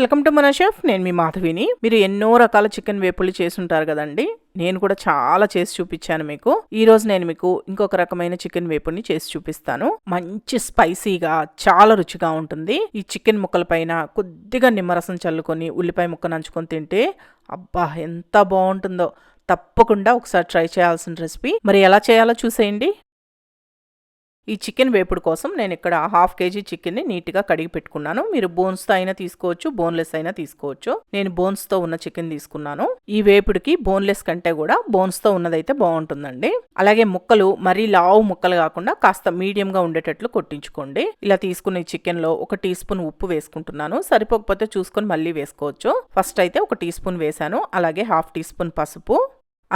Welcome to మన chef. నేను మీ మాధవిని. మీరు ఎన్నో రకాల చికెన్ వేపులు చేసుంటారు కదండి. నేను కూడా చాలా చేసి చూపించాను మీకు. ఈ రోజు నేను మీకు ఇంకొక రకమైన చికెన్ వేపుని చేసి చూపిస్తాను. మంచి స్పైసీగా చాలా రుచిగా ఉంటుంది. ఈ చికెన్ ముక్కల పైన కొద్దిగా నిమ్మరసం చల్లుకొని ఉల్లిపాయ ముక్క నంచుకొని తింటే అబ్బా ఎంత బాగుంటుందో. తప్పకుండా ఒకసారి ట్రై చేయాల్సిన రెసిపీ. మరి ఎలా చేయాలో చూసేయండి. ఈ చికెన్ వేపుడు కోసం నేను ఇక్కడ హాఫ్ కేజీ చికెన్ని నీట్గా కడిగి పెట్టుకున్నాను. మీరు బోన్స్తో అయినా తీసుకోవచ్చు బోన్లెస్ అయినా తీసుకోవచ్చు. నేను బోన్స్తో ఉన్న చికెన్ తీసుకున్నాను. ఈ వేపుడికి బోన్లెస్ కంటే కూడా బోన్స్తో ఉన్నదైతే బాగుంటుందండి. అలాగే ముక్కలు మరీ లావు ముక్కలు కాకుండా కాస్త మీడియంగా ఉండేటట్లు కొట్టించుకోండి. ఇలా తీసుకున్న చికెన్లో ఒక టీ స్పూన్ ఉప్పు వేసుకుంటున్నాను. సరిపోకపోతే చూసుకొని మళ్ళీ వేసుకోవచ్చు. ఫస్ట్ అయితే ఒక టీ స్పూన్ వేసాను అలాగే హాఫ్ టీ స్పూన్ పసుపు.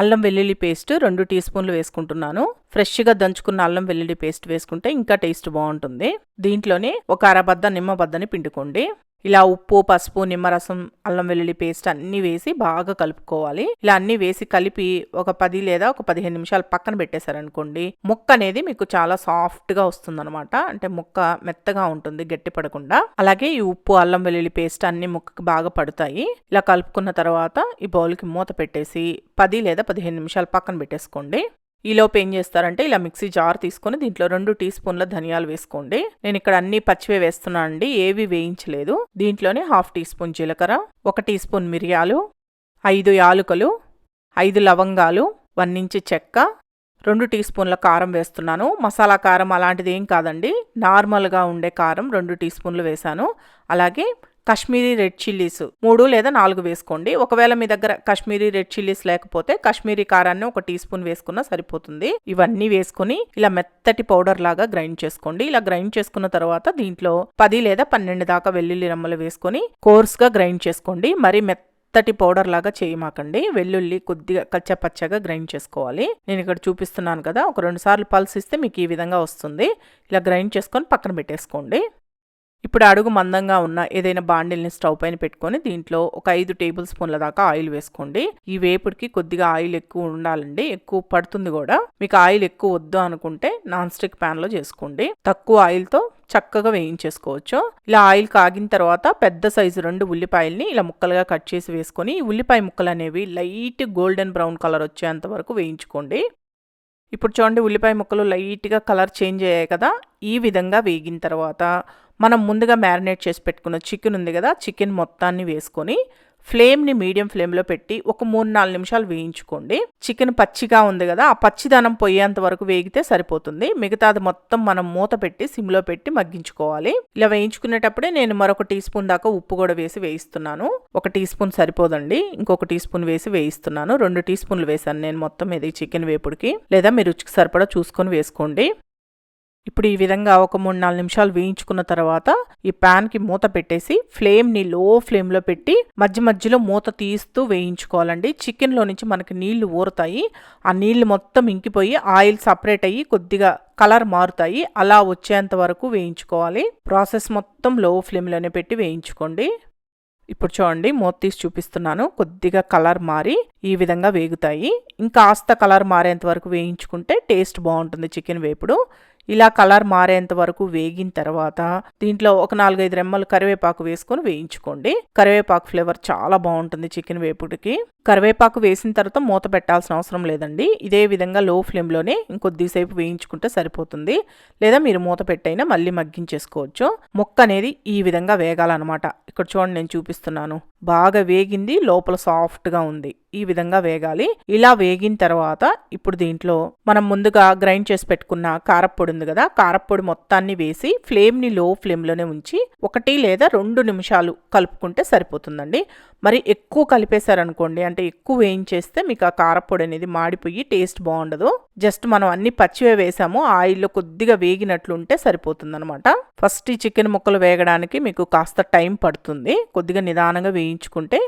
అల్లం వెల్లుల్లి పేస్ట్ రెండు టీ స్పూన్లు వేసుకుంటున్నాను. ఫ్రెష్గా దంచుకున్న అల్లం వెల్లుల్లి పేస్ట్ వేసుకుంటే ఇంకా టేస్ట్ బాగుంటుంది. దీంట్లోనే ఒక అరబద్ద నిమ్మబద్దని పిండుకోండి. ఇలా ఉప్పు పసుపు నిమ్మరసం అల్లం వెల్లుల్లి పేస్ట్ అన్నీ వేసి బాగా కలుపుకోవాలి. ఇలా అన్నీ వేసి కలిపి ఒక పది లేదా ఒక పదిహేను నిమిషాలు పక్కన పెట్టేశారనుకోండి ముక్క అనేది మీకు చాలా సాఫ్ట్గా వస్తుందనమాట అంటే ముక్క మెత్తగా ఉంటుంది గట్టి పడకుండా. అలాగే ఈ ఉప్పు అల్లం వెల్లుల్లి పేస్ట్ అన్ని ముక్కకి బాగా పడతాయి. ఇలా కలుపుకున్న తర్వాత ఈ బౌల్కి మూత పెట్టేసి పది లేదా పదిహేను నిమిషాలు పక్కన పెట్టేసుకోండి. ఈలోపు ఏం చేస్తారంటే ఇలా మిక్సీ జార్ తీసుకొని దీంట్లో రెండు టీ స్పూన్ల ధనియాలు వేసుకోండి. నేను ఇక్కడ అన్ని పచ్చివే వేస్తున్నాను అండి ఏవి వేయించలేదు. దీంట్లోనే హాఫ్ టీ స్పూన్ జీలకర్ర ఒక టీ స్పూన్ మిరియాలు ఐదు యాలుకలు ఐదు లవంగాలు వన్ ఇంచు చెక్క రెండు టీ స్పూన్ల కారం వేస్తున్నాను. మసాలా కారం అలాంటిది ఏం కాదండి. నార్మల్గా ఉండే కారం రెండు టీ స్పూన్లు వేశాను. అలాగే కాశ్మీరీ రెడ్ చిల్లీస్ మూడు లేదా నాలుగు వేసుకోండి. ఒకవేళ మీ దగ్గర కాశ్మీరీ రెడ్ చిల్లీస్ లేకపోతే కాశ్మీరీ కారాన్ని ఒక టీ స్పూన్ వేసుకున్నా సరిపోతుంది. ఇవన్నీ వేసుకుని ఇలా మెత్తటి పౌడర్ లాగా గ్రైండ్ చేసుకోండి. ఇలా గ్రైండ్ చేసుకున్న తర్వాత దీంట్లో పది లేదా పన్నెండు దాకా వెల్లుల్లి రమ్మలు వేసుకొని కోర్స్గా గ్రైండ్ చేసుకోండి. మరి మెత్త మెత్తటి పౌడర్ లాగా చేయమాకండి. వెల్లుల్లి కొద్దిగా కచ్చపచ్చగా గ్రైండ్ చేసుకోవాలి. నేను ఇక్కడ చూపిస్తున్నాను కదా ఒక రెండు సార్లు పల్స్ ఇస్తే మీకు ఈ విధంగా వస్తుంది. ఇలా గ్రైండ్ చేసుకొని పక్కన పెట్టేసుకోండి. ఇప్పుడు అడుగు మందంగా ఉన్న ఏదైనా బాండిల్ని స్టవ్ పైన పెట్టుకొని దీంట్లో ఒక ఐదు టేబుల్ స్పూన్ల దాకా ఆయిల్ వేసుకోండి. ఈ వేపుడికి కొద్దిగా ఆయిల్ ఎక్కువ ఉండాలండి. ఎక్కువ పడుతుంది కూడా. మీకు ఆయిల్ ఎక్కువ వద్దు అనుకుంటే నాన్ స్టిక్ ప్యాన్లో చేసుకోండి. తక్కువ ఆయిల్తో చక్కగా వేయించేసుకోవచ్చు. ఇలా ఆయిల్ కాగిన తర్వాత పెద్ద సైజు రెండు ఉల్లిపాయల్ని ఇలా ముక్కలుగా కట్ చేసి వేసుకొని ఈ ఉల్లిపాయ ముక్కలు అనేవి లైట్ గోల్డెన్ బ్రౌన్ కలర్ వచ్చేంత వరకు వేయించుకోండి. ఇప్పుడు చూడండి ఉల్లిపాయ ముక్కలు లైట్గా కలర్ చేంజ్ అయ్యాయి కదా. ఈ విధంగా వేగిన తర్వాత మనం ముందుగా మ్యారినేట్ చేసి పెట్టుకున్న చికెన్ ఉంది కదా చికెన్ మొత్తాన్ని వేసుకొని ఫ్లేమ్ని మీడియం ఫ్లేమ్లో పెట్టి ఒక మూడు నాలుగు నిమిషాలు వేయించుకోండి. చికెన్ పచ్చిగా ఉంది కదా ఆ పచ్చిదనం పోయేంత వరకు వేగితే సరిపోతుంది. మిగతాది మొత్తం మనం మూత పెట్టి సిమ్లో పెట్టి మగ్గించుకోవాలి. ఇలా వేయించుకునేటప్పుడే నేను మరొక టీ స్పూన్ దాకా ఉప్పు కూడా వేసి వేయిస్తున్నాను. ఒక టీ స్పూన్ సరిపోదండి. ఇంకొక టీ స్పూన్ వేసి వేయిస్తున్నాను. రెండు టీ స్పూన్లు వేసాను నేను మొత్తం ఇది చికెన్ వేపుడికి. లేదా మీరు రుచికి సరిపడా చూసుకొని వేసుకోండి. ఇప్పుడు ఈ విధంగా ఒక మూడు నాలుగు నిమిషాలు వేయించుకున్న తర్వాత ఈ ప్యాన్కి మూత పెట్టేసి ఫ్లేమ్ని లో ఫ్లేమ్లో పెట్టి మధ్య మధ్యలో మూత తీస్తూ వేయించుకోవాలండి. చికెన్లో నుంచి మనకి నీళ్ళు ఊరుతాయి. ఆ నీళ్ళు మొత్తం ఇంకిపోయి ఆయిల్ సపరేట్ అయ్యి కొద్దిగా కలర్ మారుతాయి. అలా వచ్చేంత వరకు వేయించుకోవాలి. ప్రాసెస్ మొత్తం లో ఫ్లేమ్లోనే పెట్టి వేయించుకోండి. ఇప్పుడు చూడండి మూత తీసి చూపిస్తున్నాను. కొద్దిగా కలర్ మారి ఈ విధంగా వేగుతాయి. ఇంకా ఆస్త కలర్ మారేంత వరకు వేయించుకుంటే టేస్ట్ బాగుంటుంది చికెన్ వేపుడు. ఇలా కలర్ మారేంత వరకు వేగిన తర్వాత దీంట్లో ఒక నాలుగైదు రెమ్మలు కరివేపాకు వేసుకొని వేయించుకోండి. కరివేపాకు ఫ్లేవర్ చాలా బాగుంటుంది చికెన్ వేపుడికి. కరివేపాకు వేసిన తర్వాత మూత పెట్టాల్సిన అవసరం లేదండి. ఇదే విధంగా లో ఫ్లేమ్లోనే ఇంకొద్దిసేపు వేయించుకుంటే సరిపోతుంది. లేదా మీరు మూత పెట్టైనా మళ్ళీ మగ్గించేసుకోవచ్చు. మొక్క అనేది ఈ విధంగా వేగాలన్నమాట. ఇక్కడ చూడండి నేను చూపిస్తున్నాను. బాగా వేగింది లోపల సాఫ్ట్గా ఉంది. ఈ విధంగా వేగాలి. ఇలా వేగిన తర్వాత ఇప్పుడు దీంట్లో మనం ముందుగా గ్రైండ్ చేసి పెట్టుకున్న కారప్పొడి ఉంది కదా కారప్పొడి మొత్తాన్ని వేసి ఫ్లేమ్ని లో ఫ్లేమ్లోనే ఉంచి ఒకటి లేదా రెండు నిమిషాలు కలుపుకుంటే సరిపోతుందండి. మరి ఎక్కువ కలిపేశారనుకోండి అంటే ఎక్కువ వేయించేస్తే మీకు ఆ కారప్పొడి అనేది మాడిపోయి టేస్ట్ బాగుండదు. జస్ట్ మనం అన్ని పచ్చివే వేసాము ఆయిల్లో కొద్దిగా వేగినట్లుంటే సరిపోతుందనమాట ఫస్ట్ ఈ చికెన్ ముక్కలు వేగడానికి మీకు కాస్త టైం పడుతుంది. కొద్దిగా నిదానంగా వేయించుకుంటే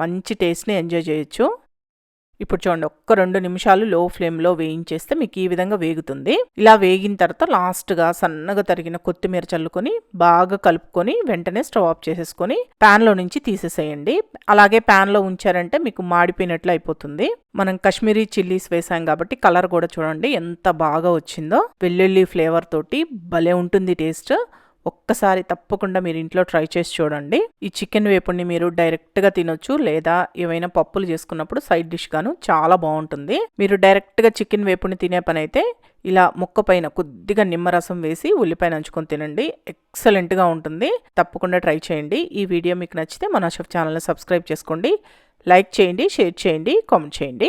మంచి టేస్ట్ని ఎంజాయ్ చేయొచ్చు. ఇప్పుడు చూడండి ఒక్క రెండు నిమిషాలు లో ఫ్లేమ్లో వేయించేస్తే మీకు ఈ విధంగా వేగుతుంది. ఇలా వేగిన తర్వాత లాస్ట్గా సన్నగా తరిగిన కొత్తిమీర చల్లుకొని బాగా కలుపుకొని వెంటనే స్టవ్ ఆఫ్ చేసేసుకొని ప్యాన్లో నుంచి తీసేసేయండి. అలాగే ప్యాన్లో ఉంచారంటే మీకు మాడిపోయినట్లు అయిపోతుంది. మనం కాశ్మీరీ చిల్లీస్ వేసాం కాబట్టి కలర్ కూడా చూడండి ఎంత బాగా వచ్చిందో. వెల్లుల్లి ఫ్లేవర్ తోటి భలే ఉంటుంది టేస్ట్. ఒక్కసారి తప్పకుండా మీరు ఇంట్లో ట్రై చేసి చూడండి. ఈ చికెన్ వేపుడిని మీరు డైరెక్ట్గా తినొచ్చు లేదా ఏవైనా పప్పులు చేసుకున్నప్పుడు సైడ్ డిష్ గాను చాలా బాగుంటుంది. మీరు డైరెక్ట్గా చికెన్ వేపుడిని తినే పని అయితే ఇలా ముక్క పైన కొద్దిగా నిమ్మరసం వేసి ఉల్లిపాయ నంచుకొని తినండి. ఎక్సలెంట్గా ఉంటుంది. తప్పకుండా ట్రై చేయండి. ఈ వీడియో మీకు నచ్చితే మన షెఫ్ ఛానల్ని సబ్స్క్రైబ్ చేసుకోండి. లైక్ చేయండి షేర్ చేయండి కామెంట్ చేయండి.